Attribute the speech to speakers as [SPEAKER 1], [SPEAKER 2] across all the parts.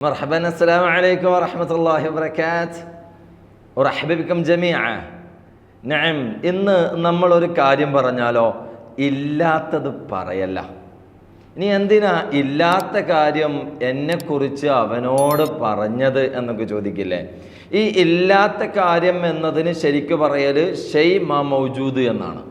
[SPEAKER 1] مرحبا السلام عليكم ورحمة الله وبركاته ورحب بكم جميعا നഅം ഇന്ന് നമ്മൾ ഒരു കാര്യം പറഞ്ഞാലോ ഇല്ലാത്തത് പറയല്ല ഇനി എന്തിനാ ഇല്ലാത്ത കാര്യം എന്നെക്കുറിച്ച് അവനോട് പറഞ്ഞത് എന്നൊക്കെ ചോദിക്കില്ലേ ഈ ഇല്ലാത്ത കാര്യം എന്നതിന് ശരിക്കു പറയല് ഷെയ് മാ മൗജൂദ് എന്നാണ്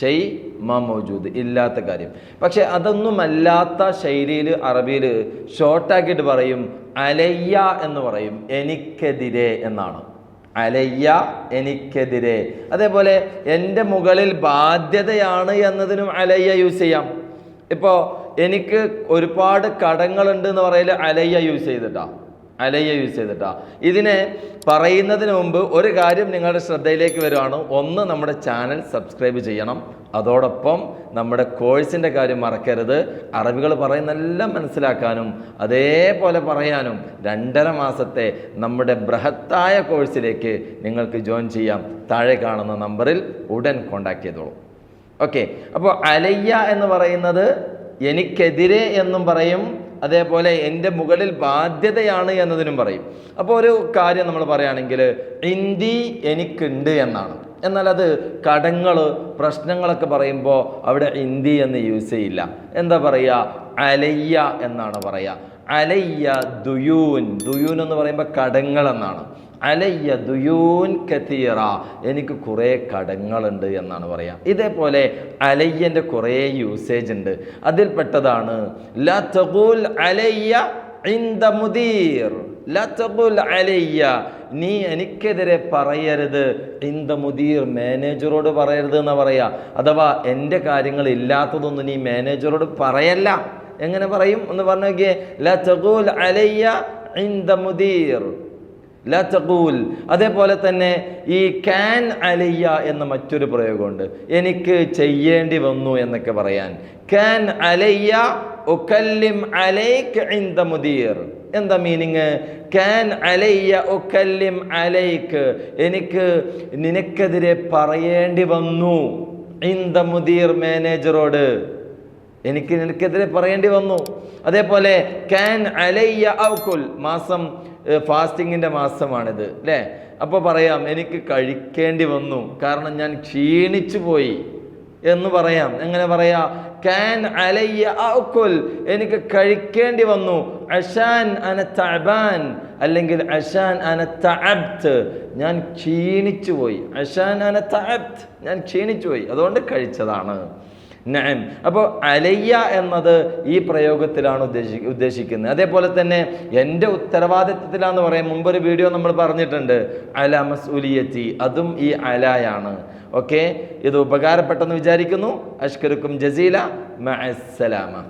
[SPEAKER 1] ഷെയ് മാ മൗജൂദ് ഇല്ലാത്ത കാര്യം. പക്ഷെ അതൊന്നുമല്ലാത്ത ശൈലിയിൽ അറബിയിൽ ഷോർട്ടാക്കിയിട്ട് പറയും അലയ്യ എന്ന് പറയും എനിക്കെതിരെ എന്നാണ്. അലയ്യ എനിക്കെതിരെ. അതേപോലെ എന്റെ മുകളിൽ ബാധ്യതയാണ് എന്നതിനും അലയ്യ യൂസ് ചെയ്യാം. ഇപ്പോൾ എനിക്ക് ഒരുപാട് കടങ്ങളുണ്ട് എന്ന് പറയൽ അലയ്യ യൂസ് ചെയ്തിട്ടാ. അലയ്യ യൂസ് ചെയ്തിട്ടാ. ഇതിനെ പറയുന്നതിന് മുമ്പ് ഒരു കാര്യം നിങ്ങളുടെ ശ്രദ്ധയിലേക്ക് വരുവാണ്. ഒന്ന് നമ്മുടെ ചാനൽ സബ്സ്ക്രൈബ് ചെയ്യണം. അതോടൊപ്പം നമ്മുടെ കോഴ്സിന്റെ കാര്യം മറക്കരുത്. അറബികൾ പറയുന്നെല്ലാം മനസ്സിലാക്കാനും അതേപോലെ പറയാനും രണ്ടര മാസത്തെ നമ്മുടെ ബൃഹത്തായ കോഴ്സിലേക്ക് നിങ്ങൾക്ക് ജോയിൻ ചെയ്യാം. താഴെ കാണുന്ന നമ്പറിൽ ഉടൻ കോണ്ടാക്ട് ചെയ്തോളൂ. ഓക്കെ അപ്പോൾ അലയ്യ എന്ന് പറയുന്നത് എനിക്കെതിരെ എന്നും പറയും. അതേപോലെ എന്റെ മുകളിൽ ബാധ്യതയാണ് എന്നതിനും പറയും. അപ്പോൾ ഒരു കാര്യം നമ്മൾ പറയുകയാണെങ്കിൽ ഇന്ത്യ എനിക്കുണ്ട് എന്നാണ്. എന്നാൽ അത് കടങ്ങൾ പ്രശ്നങ്ങളൊക്കെ പറയുമ്പോൾ അവിടെ ഇന്ത്യ എന്ന് യൂസ് ചെയ്യില്ല. എന്താ പറയുക? അലയ്യ എന്നാണ് പറയുക. അലയ്യ ദുയൂൻ. ദുയൂൻ എന്ന് പറയുമ്പോൾ കടങ്ങൾ എന്നാണ്. അലയ്യ ദുയൂൻ കത്തീറ. എനിക്ക് കുറേ കടങ്ങളുണ്ട് എന്നാണ് പറയാം. ഇതേപോലെ അലയ്യന്റെ കുറേ യൂസേജ് ഉണ്ട്. അതിൽപ്പെട്ടതാണ് ല തഖൂൽ അലയ്യ മുദീർ. അലയ്യ നീ എനിക്കെതിരെ പറയരുത്. ഇന്ദ മുദീർ മാനേജറോട് പറയരുത് എന്ന് പറയാ. അഥവാ എന്റെ കാര്യങ്ങൾ ഇല്ലാത്തതൊന്നും നീ മാനേജറോട് പറയല്ല. എങ്ങനെ പറയും എന്ന് പറഞ്ഞു നോക്കിയേ ല തഖൂൽ അലയ്യ ഇന്ദ മുദീർ. ല തഖൂൽ. അതേപോലെ തന്നെ ഈ കാൻ അലിയ എന്ന മറ്റൊരു പ്രയോഗമുണ്ട്. എനിക്ക് ചെയ്യേണ്ടി വന്നു എന്നൊക്കെ പറയാൻ. കാൻ അലയ്യ ഉക്കല്ലിം അലൈക്ക് ഇന്ദ മുദീർ. എന്താ മീനിങ് കാൻ അലയ്യ ഉക്കല്ലിം അലൈക്ക്. എനിക്ക് നിനക്കെതിരെ പറയേണ്ടി വന്നു. ഇന്ദ മുദീർ മാനേജറോട്. എനിക്ക് നിനക്കെതിരെ പറയേണ്ടി വന്നു. അതേപോലെ കാൻ അലയ്യ ഔക്കുൽ മാസം ഫാസ്റ്റിങ്ങിന്റെ മാസമാണിത് അല്ലേ? അപ്പോൾ പറയാം എനിക്ക് കഴിക്കേണ്ടി വന്നു കാരണം ഞാൻ ക്ഷീണിച്ചു പോയി എന്ന് പറയാം. എങ്ങനെ പറയാ? കാൻ അലയ്യ ഔക്കുൽ എനിക്ക് കഴിക്കേണ്ടി വന്നു. അഷാൻ അന തഅബാൻ അല്ലെങ്കിൽ അഷാൻ അന തഅബ്ത് ഞാൻ ക്ഷീണിച്ചു പോയി. അഷാൻ അന തഅബ്ത് ഞാൻ ക്ഷീണിച്ചു പോയി. അതുകൊണ്ട് കഴിച്ചതാണ്. നഅം. അപ്പോൾ അലയ്യ എന്നത് ഈ പ്രയോഗത്തിലാണ് ഉദ്ദേശി ഉദ്ദേശിക്കുന്നത്. അതേപോലെ തന്നെ എന്റെ ഉത്തരവാദിത്വത്തിലാന്ന് പറയാം. മുമ്പൊരു വീഡിയോ നമ്മൾ പറഞ്ഞിട്ടുണ്ട്. അല മസ്ഉലിയത്തി അതും ഈ അലയാണ്. ഓക്കെ? ഇത് ഉപകാരപ്പെട്ടെന്ന് വിചാരിക്കുന്നു. അഷ്കരുക്കും ജസീല. മഅസ്സലാമ.